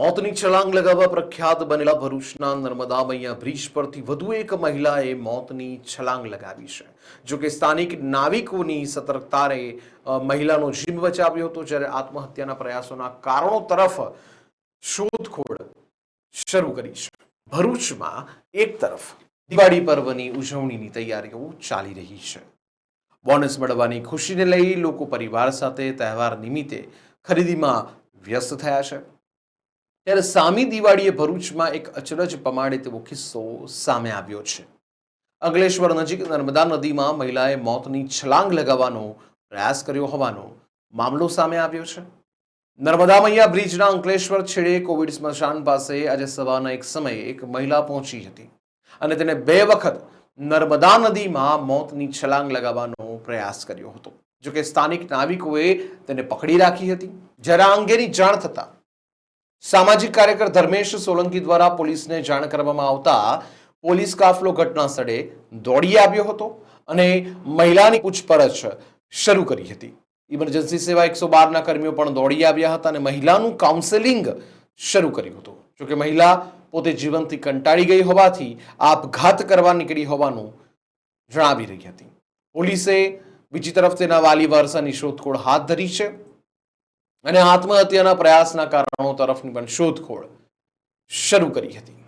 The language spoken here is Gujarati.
મોતની છલાંગ લગાવવા પ્રખ્યાત બનેલા ભરૂચના નર્મદા મૈયા બ્રિજ પરથી વધુ એક મહિલાએ મોતની છલાંગ લગાવી છે. જો કે સ્થાનિક નાવિકોની સતર્કતાએ મહિલાનો જીવ બચાવ્યો હતો જ્યારે આત્મહત્યાના પ્રયાસોના કારણો તરફ શોધખોળ શરૂ કરી છે. ભરૂચમાં એક તરફ દિવાળી પર્વની ઉજવણીની તૈયારીઓ ચાલી રહી છે. બોનસ મળવાની ખુશીને લઈ લોકો પરિવાર સાથે તહેવાર નિમિત્તે ખરીદીમાં વ્યસ્ત થયા છે. ત્યારે સામી દિવાળીએ ભરૂચમાં એક અચરજ પમાડે તેવો કિસ્સો સામે આવ્યો છે. અંકલેશ્વર નજીક નર્મદા નદીમાં મહિલાએ મોતની છલાંગ લગાવવાનો પ્રયાસ કર્યો હોવાનો મામલો સામે આવ્યો છે. નર્મદા મૈયા બ્રિજના અંકલેશ્વર છેડે કોવિડ સ્મશાન પાસે આજે સવારના એક સમયે એક મહિલા પહોંચી હતી અને તેને બે વખત નર્મદા નદીમાં મોતની છલાંગ લગાવવાનો પ્રયાસ કર્યો હતો. જોકે સ્થાનિક નાવિકોએ તેને પકડી રાખી હતી. જ્યારે અંગેની જાણ થતા સામાજિક કાર્યકર ધર્મેશ સોલંકી દ્વારા પોલીસને જાણ કરવામાં આવતા પોલીસ કાફલો ઘટના સ્થળે દોડી આવ્યો હતો અને મહિલાની પૂછપરછ શરૂ કરી હતી. ઇમરજન્સી સેવા એકસો બારના કર્મીઓ પણ દોડી આવ્યા હતા અને મહિલાનું કાઉન્સેલિંગ શરૂ કર્યું હતું. જોકે મહિલા પોતે જીવનથી કંટાળી ગઈ હોવાથી આપઘાત કરવા નીકળી હોવાનું જણાવી રહી હતી. પોલીસે બીજી તરફ તેના વાલી વારસાની શોધખોળ હાથ ધરી છે. અને આત્મહત્યાના પ્રયાસના કારણો તરફની પણ શોધખોળ શરૂ કરી હતી.